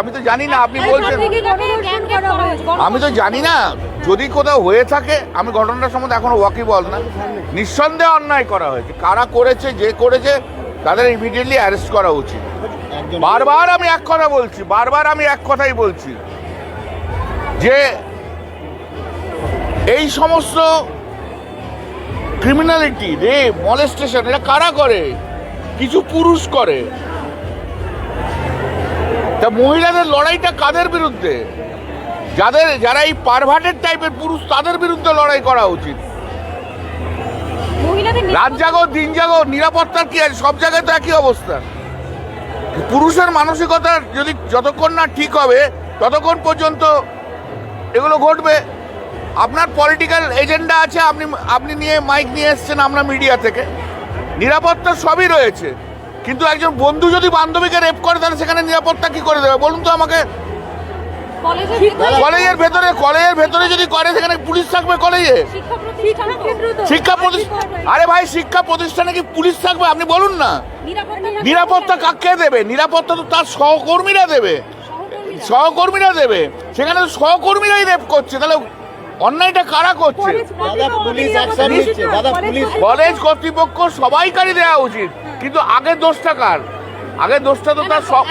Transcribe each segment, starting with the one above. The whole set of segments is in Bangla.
আমি তো জানি না আপনি বলছেন। আমি তো জানি না। যদি কোথাও হয়ে থাকে আমি ঘটনাটার সম্বন্ধে এখনও ওয়াকিবল না। নিঃসন্দেহে অন্যায় করা হয়েছে। কারা করেছে যে করেছে তাদের ইমিডিয়েটলি অ্যারেস্ট করা উচিত। বারবার আমি এক কথা বলছি বারবার আমি এক কথাই বলছি। যে এই সমস্ত ক্রিমিনালিটি রে মলেস্টেশন এটা কারা করে? কিছু পুরুষ করে। তা মহিলাদের লড়াইটা কাদের বিরুদ্ধে? যাদের যারা এই পারভার্টেড টাইপের পুরুষ তাদের বিরুদ্ধে লড়াই করা উচিত। রাত জাগো দিন জাগো নিরাপত্তার কি আছে? সব জায়গায় তো একই অবস্থা। পুরুষের মানসিকতা যদি যতক্ষণ না ঠিক হবে ততক্ষণ পর্যন্ত এগুলো ঘটবে। আপনার পলিটিক্যাল এজেন্ডা আছে আপনি আপনি নিয়ে মাইক নিয়ে এসছেন আমরা মিডিয়া থেকে। নিরাপত্তা সবই রয়েছে। কিন্তু একজন বন্ধু যদি বান্ধবীকে রেপ করে তাহলে সেখানে নিরাপত্তা কি করে দেবে? বলুন তো আমাকে। কলেজের ভেতরে কলেজের ভেতরে যদি করে সেখানে পুলিশ থাকবে কলেজে? শিক্ষা প্রতিষ্ঠান আরে ভাই শিক্ষা প্রতিষ্ঠানে কি পুলিশ থাকবে? আপনি বলুন না। নিরাপত্তা নিরাপত্তা কাকে দেবে? নিরাপত্তা তো তার সহকর্মীরা দেবে। সহকর্মীরা। দেবে। সেখানে তো সহকর্মীরাই রেপ করছে। তাহলে অন্যায়টা কারা করছে? দাদা পুলিশ অ্যাকশন নিচ্ছে। দাদা পুলিশ কলেজ কর্তৃপক্ষ সবাইকারই দেওয়া উচিত। কিন্তু আগে দোষটা কার? আগে দোষটা তো তার সব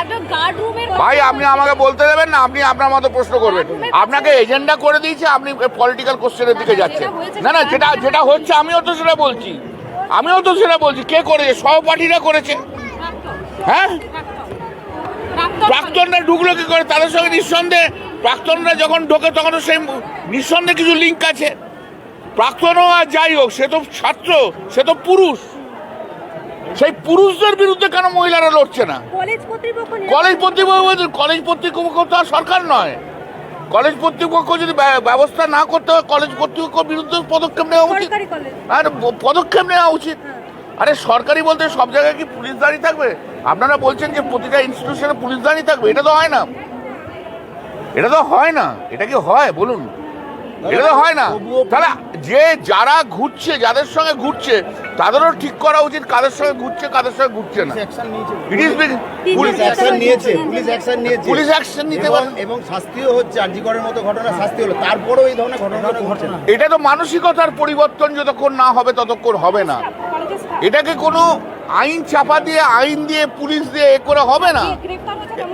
ভাই আপনি আমাকে বলতে দেবেন না আপনি আপনার মতো প্রশ্ন করবেন। আপনাকে এজেন্ডা করে দিয়েছে আপনি পলিটিক্যাল কোশ্চেনের দিকে যাচ্ছেন। না না যেটা যেটা হচ্ছে আমিও তো সেটা বলছি। আমিও তো সেটা বলছি। কে করেছে? সহপাঠীরা করেছে। হ্যাঁ? প্রাক্তনরা ঢুকলো কি করে? তাদের সঙ্গে নিঃসন্দেহে প্রাক্তনরা যখন ঢোকে তখন সেই নিঃসন্দেহে কিছু লিঙ্ক আছে। প্রাক্তনও আর যাই হোক সে তো ছাত্র সে তো পুরুষ। সেই পুরুষদের বিরুদ্ধে কেন মহিলারা লড়ছে না? কলেজ কর্তৃপক্ষ কলেজ কর্তৃপক্ষ কলেজ কর্তৃপক্ষ তো আর সরকার নয়। কলেজ কর্তৃপক্ষ যদি ব্য- ব্যবস্থা না করতে হয় কলেজ কর্তৃপক্ষের বিরুদ্ধে পদক্ষেপ নেওয়া উচিত। আর পদক্ষেপ নেওয়া উচিত। আরে সরকারি বলতে সব জায়গায় কি পুলিশ দাঁড়িয়ে থাকবে? আপনারা বলছেন যে প্রতিটা ইনস্টিটিউশনে পুলিশ দাঁড়িয়ে থাকবে এটা তো হয় না। এটা তো হয় না। এটা কি হয়? বলুন। এটা তো হয় না। তাহলে যে যারা ঘুরছে যাদের সঙ্গে ঘুরছে তাদেরও ঠিক করা উচিত কাদের সঙ্গে ঘুরছে কাদের সঙ্গে ঘুরছে না। It is police. Police action নিয়েছে। পুলিশ অ্যাকশন নিয়েছে। পুলিশ অ্যাকশন নিতে পারে। এবং শাস্তিও হচ্ছে আর্জিকরের মতো ঘটনা শাস্তি হলো। তারপরেও এই ধরনের ঘটনাগুলো ঘটছে না। এটা তো মানসিকতার পরিবর্তন যতক্ষণ না হবে ততক্ষণ হবে না। এটাকে কোনো আইন চাপা দিয়ে আইন দিয়ে পুলিশ দিয়ে এ করে হবে না।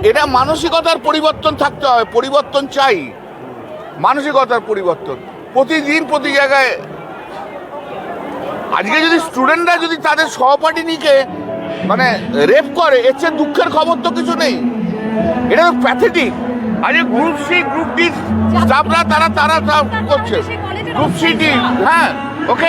এটা মানসিকতার পরিবর্তন থাকতে হবে পরিবর্তন চাই। মানসিকতার পরিবর্তন। প্রতিদিন প্রতি জায়গায় আজকে যদি স্টুডেন্টরা যদি তাদের সহপাঠিনীকে মানে রেপ করে এর চেয়ে দুঃখের খবর তো কিছু নেই। এটা তো প্যাথেটিক আজকে গ্রুপ সি গ্রুপ ডি স্টাফরা তারা তারা করছে। গ্রুপ সি ডি হ্যাঁ ওকে